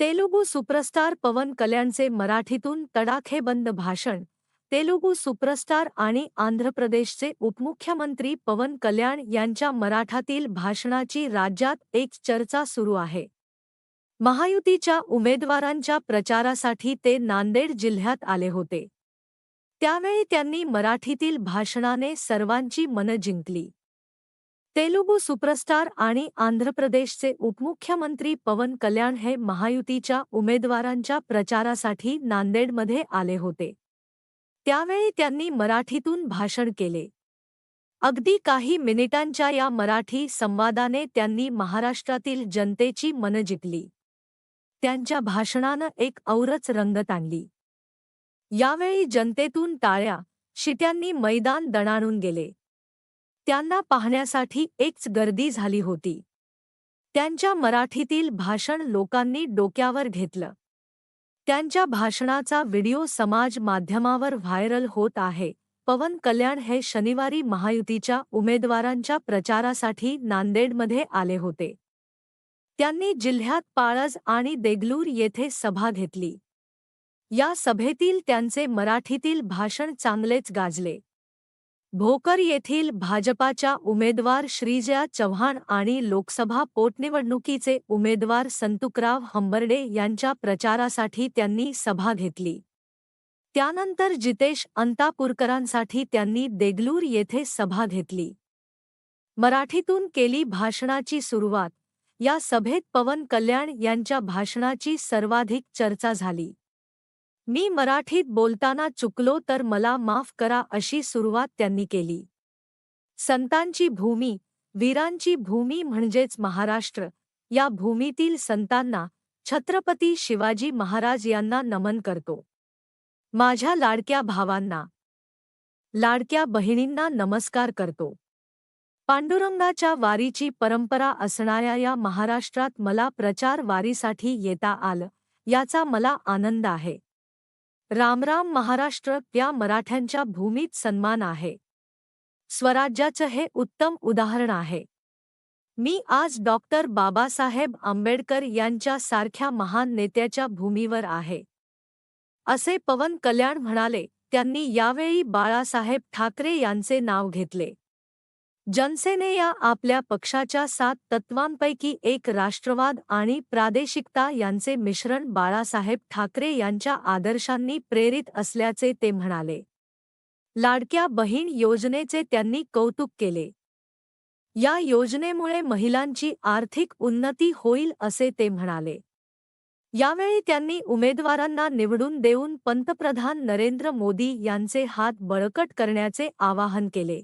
Telugu superstar पवन कल्याणचे मराठीतून तडाखेबंद भाषण तेलुगू सुपरस्टार आणि आंध्र प्रदेशचे उपमुख्यमंत्री पवन कल्याण यांच्या मराठातील भाषणाची राज्यात एक चर्चा सुरू आहे. महायुतीच्या उमेदवारांच्या प्रचारासाठी ते नांदेड जिल्ह्यात आले होते. त्यावेळी त्यांनी मराठीतील भाषणाने सर्वांची मनं जिंकली. तेलुगू सुपरस्टार आणि आंध्र प्रदेशचे उपमुख्यमंत्री पवन कल्याण हे महायुतीच्या उमेदवारांच्या प्रचारासाठी नांदेडमध्ये आले होते. त्यावेळी त्यांनी मराठीतून भाषण केले. अगदी काही मिनिटांच्या या मराठी संवादाने त्यांनी महाराष्ट्रातील जनतेची मनं जिंकली. त्यांच्या भाषणानं एक औरच रंगत आणली यावेळी जनतेतून टाळ्या शित्यांनी मैदान दणाणून गेले. त्यांना पाहण्यासाठी एकच गर्दी झाली होती. त्यांच्या मराठीतील भाषण लोकांनी डोक्यावर घेतलं. त्यांच्या भाषणाचा व्हिडिओ समाज माध्यमावर व्हायरल होत आहे. पवन कल्याण हे शनिवारी महायुतीच्या उमेदवारांच्या प्रचारासाठी नांदेडमध्ये आले होते. त्यांनी जिल्ह्यात पाळज आणि देगलूर येथे सभा घेतली. या सभेतील त्यांचे मराठीतील भाषण चांगलेच गाजले. भोकर येथील भाजपाच्या उमेदवार श्रीजया चव्हाण आणि लोकसभा पोटनिवडणुकीचे उमेदवार संतुकराव हंबर्डे यांच्या प्रचारासाठी त्यांनी सभा घेतली. त्यानंतर जितेश अंतापूरकरांसाठी त्यांनी देगलूर येथे सभा घेतली. मराठीतून केली भाषणाची सुरुवात. या सभेत पवन कल्याण यांच्या भाषणाची सर्वाधिक चर्चा झाली. मी मराठीत बोलताना चुकलो तर मला माफ करा अशी सुरुवात त्यांनी केली. संतांची भूमी वीरांची भूमी म्हणजेच महाराष्ट्र या भूमीतील संतांना छत्रपती शिवाजी महाराज यांना नमन करतो. माझ्या लाडक्या भावांना लाडक्या बहिणींना नमस्कार करतो. पांडुरंगाच्या वारीची परंपरा असणाऱ्या या महाराष्ट्रात मला प्रचार वारीसाठी येता आलं याचा मला आनंद आहे. रामराम महाराष्ट्र या मराठ्यांच्या भूमीत सन्मान आहे. स्वराज्याचं हे उत्तम उदाहरण आहे. मी आज डॉक्टर बाबासाहेब आंबेडकर यांच्या सारख्या महान नेत्याच्या भूमीवर आहे. असे पवन कल्याण म्हणाले त्यांनी यावेळी बाळासाहेब ठाकरे यांचे नाव घेतले. जनसेने या आपल्या पक्षाच्या सात तत्वांपैकी एक राष्ट्रवाद आणि प्रादेशिकता यांचे मिश्रण बाळासाहेब ठाकरे यांच्या आदर्शांनी प्रेरित असल्याचे ते म्हणाले. लाडक्या बहीण योजनेचे त्यांनी कौतुक केले. या योजनेमुळे महिलांची आर्थिक उन्नती होईल असे ते म्हणाले. यावेळी त्यांनी उमेदवारांना निवडून देऊन पंतप्रधान नरेंद्र मोदी यांचे हात बळकट करण्याचे आवाहन केले.